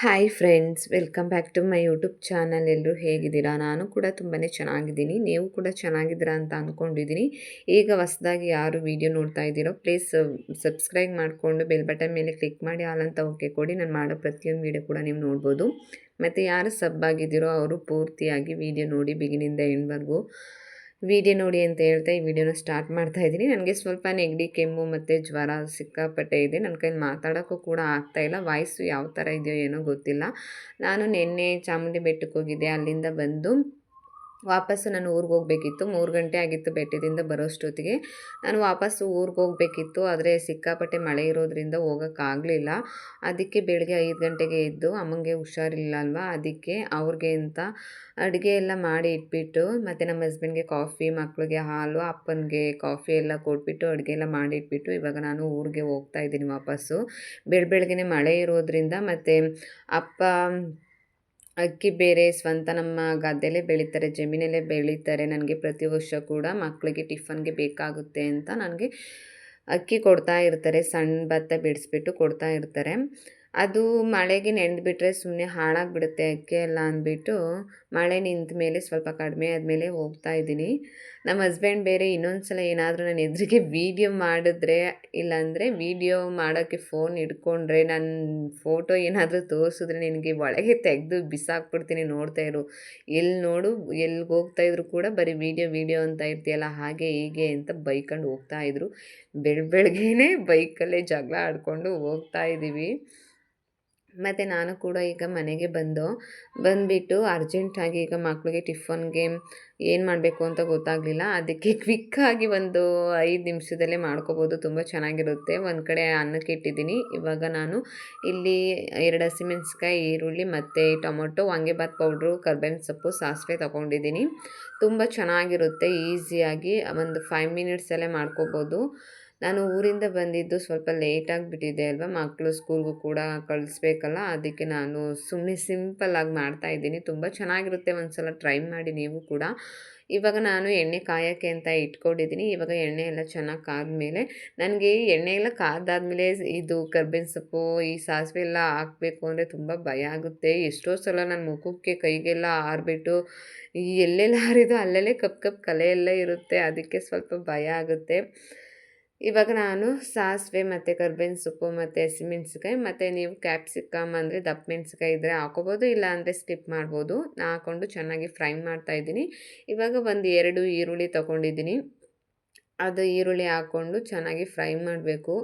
Hi friends welcome back to my YouTube channel ಎಲ್ಲರೂ ಹೇಗಿದ್ದೀರಾ? ನಾನು ಕೂಡ ತುಂಬಾ ಚೆನ್ನಾಗಿದ್ದೀನಿ. ನೀವು ಕೂಡ ಚೆನ್ನಾಗಿದ್ದೀರಾ ಅಂತ ಅಂದ್ಕೊಂಡಿದ್ದೀನಿ ಈಗ ಹೊಸದಾಗಿ ಯಾರು ವಿಡಿಯೋ ನೋಡ್ತಾ ಇದ್ದೀರೋ ಪ್ಲೀಸ್ ಸಬ್ಸ್ಕ್ರೈಬ್ ಮಾಡಿಕೊಂಡು ಬೆಲ್ ಬಟನ್ ಮೇಲೆ ಕ್ಲಿಕ್ ಮಾಡಿ ಅಂತ ಓಕೆ ಕೊಡಿ. ನಾನು ಮಾಡೋ ಪ್ರತಿಯೊಂದು ವೀಡಿಯೋ ಕೂಡ ನೀವು ನೋಡ್ಬೋದು. ಮತ್ತು ಯಾರು ಸಬ್ ಆಗಿದ್ದೀರೋ, ಅವರು ಪೂರ್ತಿಯಾಗಿ ವಿಡಿಯೋ ನೋಡಿ ಬಿಗಿನಿಂದ ಎಂಡ್ವರೆಗೂ ವಿಡಿಯೋ ನೋಡಿ ಅಂತ ಹೇಳ್ತಾ ಈ ವಿಡಿಯೋನ ಸ್ಟಾರ್ಟ್ ಮಾಡ್ತಾ ಇದ್ದೀನಿ. ನನಗೆ ಸ್ವಲ್ಪ ನೆಗಡಿ, ಕೆಮ್ಮು ಮತ್ತು ಜ್ವರ ಸಿಕ್ಕಾಪಟ್ಟೆ ಇದೆ. ನನ್ನ ಕೈಲಿ ಮಾತಾಡೋಕ್ಕೂ ಕೂಡ ಆಗ್ತಾ ಇಲ್ಲ. ವಾಯ್ಸು ಯಾವ ಥರ ಇದೆಯೋ ಏನೋ ಗೊತ್ತಿಲ್ಲ. ನಾನು ನಿನ್ನೆ ಚಾಮುಂಡಿ ಬೆಟ್ಟಕ್ಕೆ ಹೋಗಿದ್ದೆ. ಅಲ್ಲಿಂದ ಬಂದು ವಾಪಸ್ಸು ನಾನು ಊರಿಗೆ ಹೋಗಬೇಕಿತ್ತು. ಮೂರು ಗಂಟೆ ಆಗಿತ್ತು ಬೆಟ್ಟದಿಂದ ಬರೋಷ್ಟೊತ್ತಿಗೆ ನಾನು ವಾಪಸ್ಸು ಊರಿಗೆ ಹೋಗಬೇಕಿತ್ತು. ಆದರೆ ಸಿಕ್ಕಾಪಟ್ಟೆ ಮಳೆ ಇರೋದ್ರಿಂದ ಹೋಗೋಕ್ಕಾಗಲಿಲ್ಲ ಅದಕ್ಕೆ ಬೆಳಗ್ಗೆ ಐದು ಗಂಟೆಗೆ ಇದ್ದು ಅಮ್ಮಂಗೆ ಹುಷಾರಿಲ್ಲ ಅಲ್ವಾ? ಅದಕ್ಕೆ ಅವ್ರಿಗೆ ಅಂತ ಅಡುಗೆ ಎಲ್ಲ ಮಾಡಿ ಇಟ್ಬಿಟ್ಟು, ಮತ್ತು ನಮ್ಮ ಹಸ್ಬೆಂಡ್ಗೆ ಕಾಫಿ ಮಕ್ಕಳಿಗೆ ಹಾಲು, ಅಪ್ಪನಿಗೆ ಕಾಫಿ ಎಲ್ಲ ಕೊಟ್ಬಿಟ್ಟು ಅಡುಗೆ ಎಲ್ಲ ಮಾಡಿ ಇಟ್ಬಿಟ್ಟು ಇವಾಗ ನಾನು ಊರಿಗೆ ಹೋಗ್ತಾ ಇದ್ದೀನಿ ವಾಪಸ್ಸು. ಬೆಳ ಮಳೆ ಇರೋದ್ರಿಂದ ಮತ್ತು ಅಪ್ಪ ಅಕ್ಕಿ ಬೇರೆ, ಸ್ವಂತ ನಮ್ಮ ಗದ್ದೆಲೇ ಬೆಳೀತಾರೆ, ಜಮೀನಲ್ಲೇ ಬೆಳೀತಾರೆ. ನನಗೆ ಪ್ರತಿ ವರ್ಷ ಕೂಡ ಮಕ್ಕಳಿಗೆ ಟಿಫನ್ಗೆ ಬೇಕಾಗುತ್ತೆ ಅಂತ ನನಗೆ ಅಕ್ಕಿ ಕೊಡ್ತಾ ಇರ್ತಾರೆ. ಸಣ್ಣ ಭತ್ತ ಬಿಡಿಸ್ಬಿಟ್ಟು ಕೊಡ್ತಾ ಇರ್ತಾರೆ. ಅದು ಮಳೆಗೆ ನೆನೆದ್ಬಿಟ್ರೆ ಸುಮ್ಮನೆ ಹಾಳಾಗಿಬಿಡುತ್ತೆ ಅಕ್ಕಿ ಎಲ್ಲ ಅಂದ್ಬಿಟ್ಟು ಮಳೆ ನಿಂತ ಮೇಲೆ ಸ್ವಲ್ಪ ಕಡಿಮೆ ಆದಮೇಲೆ ಹೋಗ್ತಾ ಇದ್ದೀನಿ. ನಮ್ಮ ಹಸ್ಬೆಂಡ್ ಬೇರೆ ಇನ್ನೊಂದು ಸಲ ಏನಾದರೂ ನಾನು ಎದುರಿಗೆ ವೀಡಿಯೋ ಮಾಡಿದ್ರೆ, ಇಲ್ಲಾಂದರೆ ವೀಡಿಯೋ ಮಾಡೋಕ್ಕೆ ಫೋನ್ ಹಿಡ್ಕೊಂಡ್ರೆ ನನ್ನ ಫೋಟೋ ಏನಾದರೂ ತೋರಿಸಿದ್ರೆ ನಿನಗೆ ಒಳಗೆ ತೆಗೆದು ಬಿಸಾಕ್ಬಿಡ್ತೀನಿ ನೋಡ್ತಾ ಎಲ್ಲಿ ನೋಡು ಎಲ್ಲಿಗೆ ಹೋಗ್ತಾಯಿದ್ರು ಕೂಡ ಬರೀ ವೀಡಿಯೋ ವೀಡಿಯೋ ಅಂತ ಇರ್ತೀಯಲ್ಲ, ಹಾಗೆ ಹೀಗೆ ಅಂತ ಬೈಕೊಂಡು ಹೋಗ್ತಾಯಿದ್ರು ಬೆಳ್ ಬೆಳಗ್ಗೆನೇ ಬೈಕಲ್ಲೇ ಜಗಳ ಆಡಿಕೊಂಡು ಹೋಗ್ತಾ ಇದ್ದೀವಿ. ಮತ್ತು ನಾನು ಕೂಡ ಈಗ ಮನೆಗೆ ಬಂದು, ಬಂದುಬಿಟ್ಟು ಅರ್ಜೆಂಟಾಗಿ ಈಗ ಮಕ್ಕಳಿಗೆ ಟಿಫನ್ಗೆ ಏನು ಮಾಡಬೇಕು ಅಂತ ಗೊತ್ತಾಗಲಿಲ್ಲ. ಅದಕ್ಕೆ ಕ್ವಿಕ್ಕಾಗಿ ಒಂದು ಐದು ನಿಮಿಷದಲ್ಲೇ ಮಾಡ್ಕೋಬೋದು. ತುಂಬ ಚೆನ್ನಾಗಿರುತ್ತೆ. ಒಂದು ಕಡೆ ಅನ್ನಕ್ಕೆ ಇಟ್ಟಿದ್ದೀನಿ. ಇವಾಗ ನಾನು ಇಲ್ಲಿ ಎರಡು ಹಸಿಮೆಣಸ್ಕಾಯಿ ಈರುಳ್ಳಿ ಮತ್ತು ಟೊಮೊಟೊ ವಾಂಗಿಬಾತ್ ಪೌಡ್ರು, ಕರ್ಬೇವಿನ ಸೊಪ್ಪು, ಸಾಸಿವೆ ತೊಗೊಂಡಿದ್ದೀನಿ. ತುಂಬ ಚೆನ್ನಾಗಿರುತ್ತೆ. ಈಸಿಯಾಗಿ ಒಂದು ಫೈವ್ ಮಿನಿಟ್ಸಲ್ಲೇ ಮಾಡ್ಕೋಬೋದು. ನಾನು ಊರಿಂದ ಬಂದಿದ್ದು ಸ್ವಲ್ಪ ಲೇಟ್ ಬಿಟ್ಟಿದೆ ಅಲ್ವಾ? ಮಕ್ಕಳು ಸ್ಕೂಲ್ಗೂ ಕೂಡ ಕಳಿಸ್ಬೇಕಲ್ಲ? ಅದಕ್ಕೆ ನಾನು ಸುಮ್ಮನೆ ಸಿಂಪಲ್ಲಾಗಿ ಮಾಡ್ತಾಯಿದ್ದೀನಿ ತುಂಬ ಚೆನ್ನಾಗಿರುತ್ತೆ ಒಂದು ಸಲ ಟ್ರೈ ಮಾಡಿ ನೀವು ಕೂಡ. ಇವಾಗ ನಾನು ಎಣ್ಣೆ ಕಾಯೋಕ್ಕೆ ಅಂತ ಇಟ್ಕೊಂಡಿದ್ದೀನಿ. ಇವಾಗ ಎಣ್ಣೆ ಎಲ್ಲ ಚೆನ್ನಾಗಿ ಕಾದ್ಮೇಲೆ ನನಗೆ ಎಣ್ಣೆ ಎಲ್ಲ ಕಾದಾದ್ಮೇಲೆ ಇದು ಕರ್ಬೇವಿನ ಸೊಪ್ಪು, ಈ ಸಾಸಿವೆ ಎಲ್ಲ ಹಾಕಬೇಕು ಅಂದರೆ ತುಂಬ ಭಯ ಆಗುತ್ತೆ. ಎಷ್ಟೋ ಸಲ ನನ್ನ ಮುಖಕ್ಕೆ ಕೈಗೆಲ್ಲ ಆರಿಬಿಟ್ಟು ಎಲ್ಲೆಲ್ಲ ಹಾರಿದೋ ಅಲ್ಲಲ್ಲೇ ಕಪ್ ಕಪ್ ಕಲೆ ಎಲ್ಲ ಇರುತ್ತೆ. ಅದಕ್ಕೆ ಸ್ವಲ್ಪ ಭಯ ಆಗುತ್ತೆ. ಇವಾಗ ನಾನು ಸಾಸಿವೆ ಮತ್ತು ಕರ್ಬೇವಿನ ಸೊಪ್ಪು ಮತ್ತು ಹಸಿಮೆಣ್ಸಿಕಾಯಿ ಮತ್ತು ನೀವು ಕ್ಯಾಪ್ಸಿಕಮ್ ಅಂದರೆ ದಪ್ಪ ಮೆಣಸಿಕಾಯಿ ಇದ್ದರೆ ಹಾಕೋಬೋದು ಇಲ್ಲ ಅಂದರೆ ಸ್ಕಿಪ್ ಮಾಡ್ಬೋದು ಹಾಕ್ಕೊಂಡು ಚೆನ್ನಾಗಿ ಫ್ರೈ ಮಾಡ್ತಾಯಿದ್ದೀನಿ ಇವಾಗ ಒಂದು ಎರಡು ಈರುಳ್ಳಿ ತೊಗೊಂಡಿದ್ದೀನಿ. ಅದು ಈರುಳ್ಳಿ ಹಾಕ್ಕೊಂಡು ಚೆನ್ನಾಗಿ ಫ್ರೈ ಮಾಡಬೇಕು.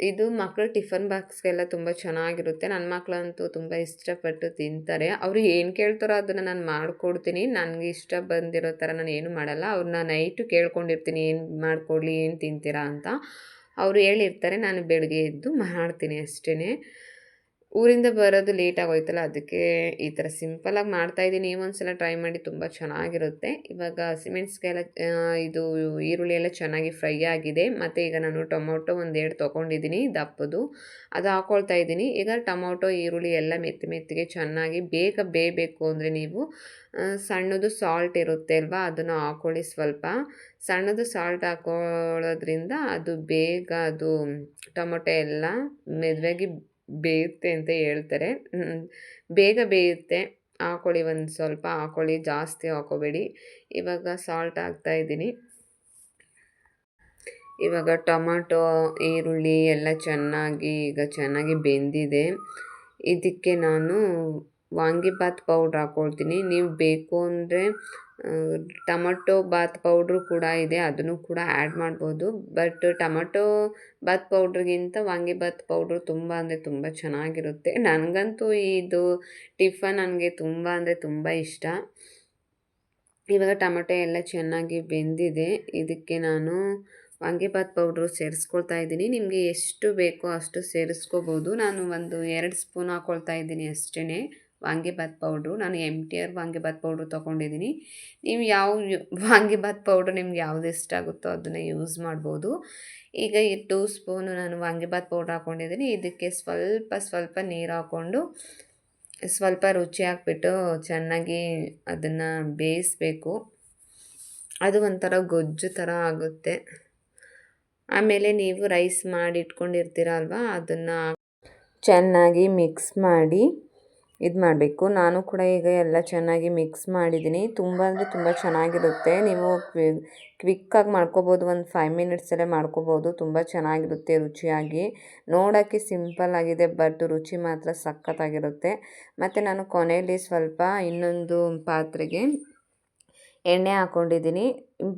ಇದು ಮಕ್ಕಳು ಟಿಫನ್ ಬಾಕ್ಸ್ಗೆಲ್ಲ ತುಂಬ ಚೆನ್ನಾಗಿರುತ್ತೆ. ನನ್ನ ಮಕ್ಕಳಂತೂ ತುಂಬ ಇಷ್ಟಪಟ್ಟು ತಿಂತಾರೆ. ಅವರು ಏನು ಕೇಳ್ತಾರೋ ಅದನ್ನು ನಾನು ಮಾಡಿಕೊಡ್ತೀನಿ. ನನಗೆ ಇಷ್ಟ ಬಂದಿರೋ ಥರ ನಾನು ಏನು ಮಾಡಲ್ಲ. ಅವ್ರನ್ನ ನೈಟು ಕೇಳ್ಕೊಂಡಿರ್ತೀನಿ, ಏನು ಮಾಡಿಕೊಡ್ಲಿ, ಏನು ತಿಂತೀರಾ ಅಂತ. ಅವರು ಹೇಳಿರ್ತಾರೆ, ನಾನು ಬೆಳಗ್ಗೆ ಎದ್ದು ಮಾಡ್ತೀನಿ ಅಷ್ಟೇ ಊರಿಂದ ಬರೋದು ಲೇಟ್ ಆಗೋಯ್ತಲ್ಲ, ಅದಕ್ಕೆ ಈ ಥರ ಸಿಂಪಲಾಗಿ ಮಾಡ್ತಾಯಿದ್ದೀನಿ ಒಂದು ಸಲ ಟ್ರೈ ಮಾಡಿ ತುಂಬ ಚೆನ್ನಾಗಿರುತ್ತೆ. ಇವಾಗ ಸಿಮೆಂಟ್ಸ್ಗೆಲ್ಲ ಇದು ಈರುಳ್ಳಿ ಎಲ್ಲ ಚೆನ್ನಾಗಿ ಫ್ರೈ ಆಗಿದೆ. ಮತ್ತು ಈಗ ನಾನು ಟೊಮೊಟೊ ಒಂದೆರಡು ತೊಗೊಂಡಿದ್ದೀನಿ, ದಪ್ಪದು. ಅದು ಹಾಕ್ಕೊಳ್ತಾ ಇದ್ದೀನಿ. ಈಗ ಟೊಮೊಟೊ, ಈರುಳ್ಳಿ ಎಲ್ಲ ಮೆತ್ತಿ ಮೆತ್ತಿಗೆ ಚೆನ್ನಾಗಿ ಬೇಗ ಬೇಯಬೇಕು ಅಂದರೆ ನೀವು ಸಣ್ಣದು ಸಾಲ್ಟ್ ಇರುತ್ತೆ ಅಲ್ವಾ? ಅದನ್ನು ಹಾಕ್ಕೊಳ್ಳಿ ಸ್ವಲ್ಪ. ಸಣ್ಣದು ಸಾಲ್ಟ್ ಹಾಕೊಳ್ಳೋದ್ರಿಂದ ಅದು ಬೇಗ ಅದು ಟೊಮೊಟೊ ಎಲ್ಲ ಮೆದುವಾಗಿ ಬೇಯುತ್ತೆ ಅಂತ ಹೇಳ್ತಾರೆ. ಬೇಗ ಬೇಯುತ್ತೆ. ಹಾಕೊಳ್ಳಿ ಒಂದು ಸ್ವಲ್ಪ, ಹಾಕೊಳ್ಳಿ. ಜಾಸ್ತಿ ಹಾಕೋಬೇಡಿ. ಇವಾಗ ಸಾಲ್ಟ್ ಹಾಕ್ತಾಯಿದ್ದೀನಿ ಇವಾಗ ಟೊಮಾಟೊ, ಈರುಳ್ಳಿ ಎಲ್ಲ ಚೆನ್ನಾಗಿ, ಈಗ ಚೆನ್ನಾಗಿ ಬೆಂದಿದೆ. ಇದಕ್ಕೆ ನಾನು ವಾಂಗಿಬಾತ್ ಪೌಡ್ರ್ ಹಾಕ್ಕೊಳ್ತೀನಿ ನೀವು ಬೇಕು ಅಂದರೆ ಟೊಮಟೊ ಬಾತ್ ಪೌಡ್ರು ಕೂಡ ಇದೆ, ಅದನ್ನು ಕೂಡ ಆ್ಯಡ್ ಮಾಡ್ಬೋದು. ಬಟ್ ಟಮಟೊ ಬಾತ್ ಪೌಡ್ರಿಗಿಂತ ವಾಂಗಿಬಾತ್ ಪೌಡ್ರು ತುಂಬ ಅಂದರೆ ತುಂಬ ಚೆನ್ನಾಗಿರುತ್ತೆ. ನನಗಂತೂ ಇದು ಟಿಫನ್ ನನಗೆ ತುಂಬ ಅಂದರೆ ತುಂಬ ಇಷ್ಟ. ಇವಾಗ ಟಮಟೊ ಎಲ್ಲ ಚೆನ್ನಾಗಿ ಬೆಂದಿದೆ. ಇದಕ್ಕೆ ನಾನು ವಾಂಗಿಬಾತ್ ಪೌಡ್ರು ಸೇರಿಸ್ಕೊಳ್ತಾ ಇದ್ದೀನಿ. ನಿಮಗೆ ಎಷ್ಟು ಬೇಕೋ ಅಷ್ಟು ಸೇರಿಸ್ಕೋಬೋದು. ನಾನು ಒಂದು ಎರಡು ಸ್ಪೂನ್ ಹಾಕ್ಕೊಳ್ತಾ ಇದ್ದೀನಿ ಅಷ್ಟೇ ವಾಂಗಿಬಾತ್ ಪೌಡ್ರು ನಾನು M T R vangibath powder ತೊಗೊಂಡಿದ್ದೀನಿ. ನೀವು ಯಾವ ವಾಂಗಿಬಾತ್ ಪೌಡ್ರ್ ನಿಮ್ಗೆ ಯಾವುದು ಇಷ್ಟ ಆಗುತ್ತೋ ಅದನ್ನು ಯೂಸ್ ಮಾಡ್ಬೋದು. ಈಗ ಈ ಟೂ ಸ್ಪೂನು ನಾನು ವಾಂಗಿಬಾತ್ ಪೌಡ್ರ್ ಹಾಕ್ಕೊಂಡಿದ್ದೀನಿ ಇದಕ್ಕೆ ಸ್ವಲ್ಪ ಸ್ವಲ್ಪ ನೀರು ಹಾಕ್ಕೊಂಡು ಸ್ವಲ್ಪ ರುಚಿ ಹಾಕ್ಬಿಟ್ಟು ಚೆನ್ನಾಗಿ ಅದನ್ನು ಬೇಯಿಸ್ಬೇಕು. ಅದು ಒಂಥರ ಗೊಜ್ಜು ಥರ ಆಗುತ್ತೆ. ಆಮೇಲೆ ನೀವು ರೈಸ್ ಮಾಡಿ ಇಟ್ಕೊಂಡಿರ್ತೀರ ಅಲ್ವಾ? ಅದನ್ನು ಚೆನ್ನಾಗಿ ಮಿಕ್ಸ್ ಮಾಡಿ ಇದು ಮಾಡಬೇಕು. ನಾನು ಕೂಡ ಈಗ ಎಲ್ಲ ಚೆನ್ನಾಗಿ ಮಿಕ್ಸ್ ಮಾಡಿದ್ದೀನಿ. ತುಂಬ ಅಂದರೆ ತುಂಬ ಚೆನ್ನಾಗಿರುತ್ತೆ. ನೀವು ಕ್ವಿಕ್ಕಾಗಿ ಮಾಡ್ಕೋಬೋದು. ಒಂದು ಫೈವ್ ಮಿನಿಟ್ಸಲ್ಲೇ ಮಾಡ್ಕೋಬೋದು. ತುಂಬ ಚೆನ್ನಾಗಿರುತ್ತೆ ರುಚಿಯಾಗಿ. ನೋಡೋಕ್ಕೆ ಸಿಂಪಲ್ ಆಗಿದೆ ಬಟ್ ರುಚಿ ಮಾತ್ರ ಸಖತ್ತಾಗಿರುತ್ತೆ. ಮತ್ತು ನಾನು ಕೊನೆಯಲ್ಲಿ ಸ್ವಲ್ಪ ಇನ್ನೊಂದು ಪಾತ್ರೆಗೆ ಎಣ್ಣೆ ಹಾಕ್ಕೊಂಡಿದ್ದೀನಿ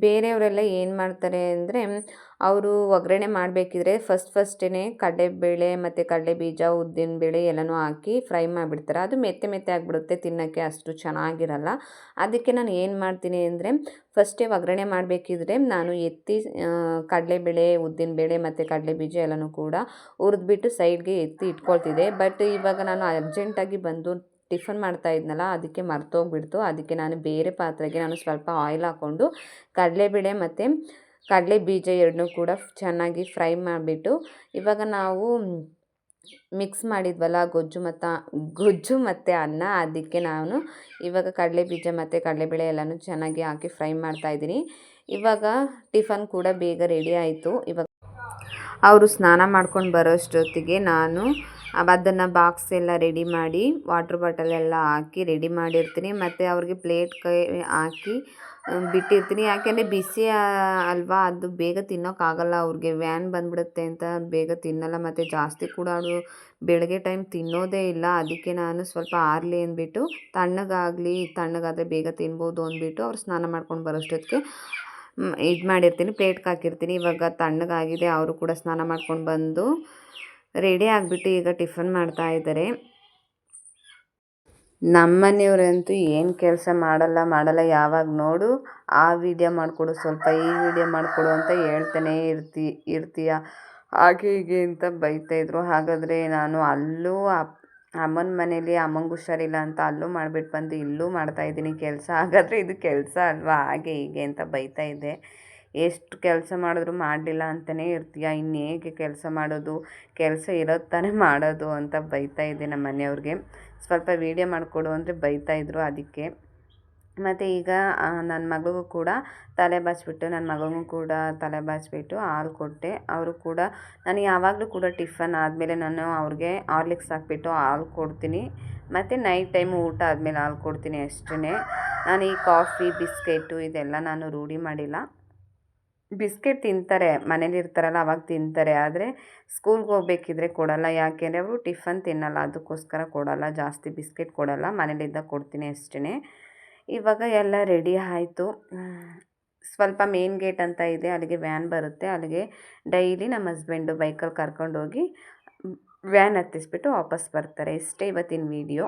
ಬೇರೆಯವರೆಲ್ಲ ಏನು ಮಾಡ್ತಾರೆ ಅಂದರೆ, ಅವರು ಒಗ್ಗರಣೆ ಮಾಡಬೇಕಿದ್ರೆ ಫಸ್ಟ್ ಫಸ್ಟೇ ಕಡಲೆಬೇಳೆ ಮತ್ತು ಕಡಲೆ ಬೀಜ ಉದ್ದಿನ ಬೇಳೆ ಎಲ್ಲನೂ ಹಾಕಿ ಫ್ರೈ ಮಾಡಿಬಿಡ್ತಾರೆ. ಅದು ಮೆತ್ತೆ ಮೆತ್ತೆ ಆಗಿಬಿಡುತ್ತೆ ತಿನ್ನೋಕ್ಕೆ ಅಷ್ಟು ಚೆನ್ನಾಗಿರಲ್ಲ. ಅದಕ್ಕೆ ನಾನು ಏನು ಮಾಡ್ತೀನಿ ಅಂದರೆ ಫಸ್ಟೇ ಒಗ್ಗರಣೆ ಮಾಡಬೇಕಿದ್ರೆ ನಾನು ಎತ್ತಿ ಕಡಲೆಬೇಳೆ ಉದ್ದಿನಬೇಳೆ ಮತ್ತು ಕಡಲೆ ಬೀಜ ಎಲ್ಲನೂ ಕೂಡ ಹುರಿದ್ಬಿಟ್ಟು ಸೈಡ್ಗೆ ಎತ್ತಿ ಇಟ್ಕೊಳ್ತಿದ್ದೆ. ಬಟ್ ಇವಾಗ ನಾನು ಅರ್ಜೆಂಟಾಗಿ ಬಂದು ಟಿಫನ್ ಮಾಡ್ತಾ ಇದ್ನಲ್ಲ, ಅದಕ್ಕೆ ಮರ್ತೋಗ್ಬಿಡ್ತು. ಅದಕ್ಕೆ ನಾನು ಬೇರೆ ಪಾತ್ರೆಗೆ ನಾನು ಸ್ವಲ್ಪ ಆಯಿಲ್ ಹಾಕ್ಕೊಂಡು ಕಡಲೆಬೇಳೆ ಮತ್ತು ಕಡಲೆ ಬೀಜ ಎರಡನ್ನೂ ಕೂಡ ಚೆನ್ನಾಗಿ ಫ್ರೈ ಮಾಡಿಬಿಟ್ಟು, ಇವಾಗ ನಾವು ಮಿಕ್ಸ್ ಮಾಡಿದ್ವಲ್ಲ ಗೊಜ್ಜು ಮತ್ತು ಗೊಜ್ಜು ಮತ್ತು ಅನ್ನ, ಅದಕ್ಕೆ ನಾನು ಇವಾಗ ಕಡಲೆ ಬೀಜ ಮತ್ತು ಕಡಲೆಬೇಳೆ ಎಲ್ಲನೂ ಚೆನ್ನಾಗಿ ಹಾಕಿ ಫ್ರೈ ಮಾಡ್ತಾಯಿದ್ದೀನಿ ಇವಾಗ ಟಿಫನ್ ಕೂಡ ಬೇಗ ರೆಡಿ ಆಯಿತು. ಇವಾಗ ಅವರು ಸ್ನಾನ ಮಾಡ್ಕೊಂಡು ಬರೋಷ್ಟೊತ್ತಿಗೆ ನಾನು ಅದನ್ನು ಬಾಕ್ಸ್ ಎಲ್ಲ ರೆಡಿ ಮಾಡಿ ವಾಟ್ರ್ ಬಾಟಲ್ ಎಲ್ಲ ಹಾಕಿ ರೆಡಿ ಮಾಡಿರ್ತೀನಿ. ಮತ್ತು ಅವ್ರಿಗೆ ಪ್ಲೇಟ್ ಕೈ, ಹಾಕಿ ಬಿಟ್ಟಿರ್ತೀನಿ. ಯಾಕೆಂದರೆ ಬಿಸಿ ಅಲ್ವಾ? ಅದು ಬೇಗ ತಿನ್ನೋಕ್ಕಾಗಲ್ಲ ಅವ್ರಿಗೆ. ವ್ಯಾನ್ ಬಂದುಬಿಡುತ್ತೆ ಅಂತ ಬೇಗ ತಿನ್ನಲ್ಲ. ಮತ್ತು ಜಾಸ್ತಿ ಕೂಡ ಅವರು ಬೆಳಗ್ಗೆ ಟೈಮ್ ತಿನ್ನೋದೇ ಇಲ್ಲ. ಅದಕ್ಕೆ ನಾನು ಸ್ವಲ್ಪ ಆರಲಿ ಅಂದ್ಬಿಟ್ಟು, ತಣ್ಣಗಾಗಲಿ, ತಣ್ಣಗಾದರೆ ಬೇಗ ತಿನ್ಬೋದು ಅಂದ್ಬಿಟ್ಟು ಅವ್ರು ಸ್ನಾನ ಮಾಡ್ಕೊಂಡು ಬರೋಷ್ಟೊತ್ತಿಗೆ ಇದು ಮಾಡಿರ್ತೀನಿ. ಪ್ಲೇಟ್ಗೆ ಹಾಕಿರ್ತೀನಿ. ಇವಾಗ ತಣ್ಣಗಾಗಿದೆ. ಅವರು ಕೂಡ ಸ್ನಾನ ಮಾಡ್ಕೊಂಡು ಬಂದು ರೆಡಿ ಆಗಿಬಿಟ್ಟು ಈಗ ಟಿಫನ್ ಮಾಡ್ತಾ ಇದ್ದಾರೆ. ನಮ್ಮ ಮನೆಯವರಂತೂ ಏನು ಕೆಲಸ ಮಾಡಲ್ಲ ಮಾಡಲ್ಲ. ಯಾವಾಗ ನೋಡು, ಆ ವಿಡಿಯೋ ಮಾಡಿಕೊಡು, ಸ್ವಲ್ಪ ಈ ವಿಡಿಯೋ ಮಾಡಿಕೊಡು ಅಂತ ಹೇಳ್ತಾನೆ ಇರ್ತಿ, ಇರ್ತೀಯ. ಹಾಗೆ ಹೀಗೆ ಅಂತ ಬೈತಾಯಿದ್ರು ಹಾಗಾದರೆ ನಾನು ಅಲ್ಲೂ ಅಮ್ಮನ ಮನೇಲಿ ಅಮ್ಮಂಗೆ ಹುಷಾರಿಲ್ಲ ಅಂತ ಅಲ್ಲೂ ಮಾಡಿಬಿಟ್ಟು ಬಂದು ಇಲ್ಲೂ ಮಾಡ್ತಾಯಿದ್ದೀನಿ ಕೆಲಸ ಹಾಗಾದರೆ ಇದು ಕೆಲಸ ಅಲ್ವಾ? ಹಾಗೆ ಹೀಗೆ ಅಂತ ಬೈತಾಯಿದ್ದೆ ಎಷ್ಟು ಕೆಲಸ ಮಾಡಿದ್ರು ಮಾಡಲಿಲ್ಲ ಅಂತಲೇ ಇರ್ತೀಯ. ಇನ್ನು ಹೇಗೆ ಕೆಲಸ ಮಾಡೋದು? ಕೆಲಸ ಇರೋದು ತಾನೇ ಮಾಡೋದು ಅಂತ ಬೈತಾ ಇದ್ದೆ ನಮ್ಮ ಮನೆಯವ್ರಿಗೆ. ಸ್ವಲ್ಪ ವೀಡಿಯೋ ಮಾಡಿಕೊಡು ಅಂದರೆ ಬೈತಾಯಿದ್ರು ಅದಕ್ಕೆ. ಮತ್ತು ಈಗ ನನ್ನ ಮಗಳಿಗೂ ಕೂಡ ತಲೆ ಬಾಚಿಬಿಟ್ಟು ನನ್ನ ಮಗನಿಗೂ ಕೂಡ ತಲೆ ಬಾಚಿಬಿಟ್ಟು ಹಾಲು ಕೊಟ್ಟೆ. ಅವರು ಕೂಡ, ನಾನು ಯಾವಾಗಲೂ ಕೂಡ ಟಿಫನ್ ಆದಮೇಲೆ ನಾನು ಅವ್ರಿಗೆ ಹಾರ್ಲಿಕ್ಸ್ ಹಾಕ್ಬಿಟ್ಟು ಹಾಲು ಕೊಡ್ತೀನಿ. ಮತ್ತು ನೈಟ್ ಟೈಮು ಊಟ ಆದಮೇಲೆ ಹಾಲು ಕೊಡ್ತೀನಿ ಅಷ್ಟೇ ನಾನು ಈ ಕಾಫಿ, ಬಿಸ್ಕೆಟು ಇದೆಲ್ಲ ನಾನು ರೂಢಿ ಮಾಡಿಲ್ಲ. ಬಿಸ್ಕೆಟ್ ತಿಂತಾರೆ, ಮನೇಲಿ ಇರ್ತಾರಲ್ಲ, ಅವಾಗ ತಿಂತಾರೆ. ಆದರೆ ಸ್ಕೂಲ್ಗೆ ಹೋಗ್ಬೇಕಿದ್ರೆ ಕೊಡಲ್ಲ. ಯಾಕೆಂದರೆ ಅವರು ಟಿಫನ್ ತಿನ್ನಲ್ಲ. ಅದಕ್ಕೋಸ್ಕರ ಕೊಡಲ್ಲ. ಜಾಸ್ತಿ ಬಿಸ್ಕೆಟ್ ಕೊಡಲ್ಲ. ಮನೇಲಿದ್ದ ಕೊಡ್ತೀನಿ ಅಷ್ಟೇ ಇವಾಗ ಎಲ್ಲ ರೆಡಿ ಆಯಿತು. ಸ್ವಲ್ಪ ಮೇನ್ ಗೇಟ್ ಅಂತ ಇದೆ. ಅಲ್ಲಿಗೆ ವ್ಯಾನ್ ಬರುತ್ತೆ. ಅಲ್ಲಿಗೆ ಡೈಲಿ ನಮ್ಮ ಹಸ್ಬೆಂಡು ಬೈಕಲ್ಲಿ ಕರ್ಕೊಂಡೋಗಿ ವ್ಯಾನ್ ಹತ್ತಿಸ್ಬಿಟ್ಟು ವಾಪಸ್ ಬರ್ತಾರೆ. ಇಷ್ಟೇ ಇವತ್ತಿನ ವೀಡಿಯೋ.